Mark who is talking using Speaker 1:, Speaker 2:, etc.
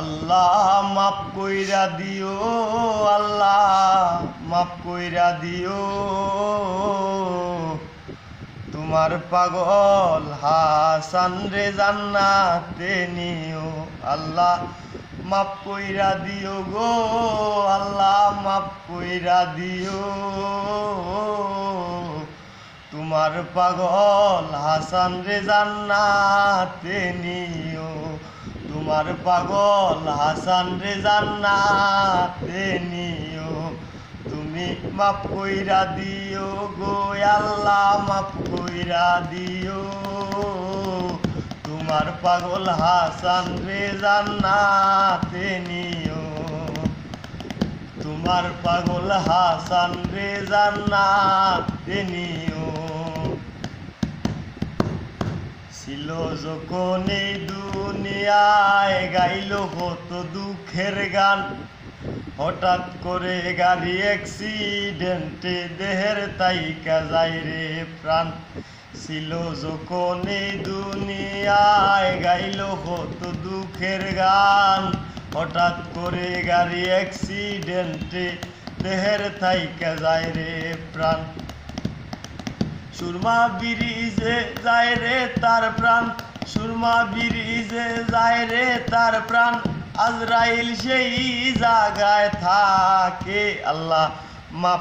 Speaker 1: আল্লাহ মাফ কইরা দিও, আল্লাহ মাফ কইরা দিও। তোমার পাগল হাসান রে জান্নাতে নিও। আল্লাহ মাফ কইরা দিও গো, আল্লাহ মাফ কইরা দিও। তোমার পাগল হাসান রে জান্নাতে নিও। তোমার পাগল হাসান রে জান্নাতে তুমি মাফ কইরা দিও গো, আল্লাহ মাফ কইরা দিও। তোমার পাগল হাসান রে জান্নাতে তোমার পাগল হাসান রে জান্নাতে ছিল যখন এই দুনিয়ায় গাইল হতো দুঃখের গান। হঠাৎ করে গাড়ি অ্যাক্সিডেন্টে দেহের তাইকা যায় রে প্রাণ। ছিল যখন এই দুনিয়ায় গাইল হতো দুঃখের গান। হঠাৎ করে গাড়ি অ্যাক্সিডেন্টে দেহের তাইকা যায় রে প্রাণ। সুরমা বিরিজে যায় রে তার প্রাণ, সুরমা বিরিজে যায় রে তার প্রাণ। আজরাইল সেই জায়গায় থাকে, আল্লাহ মাফ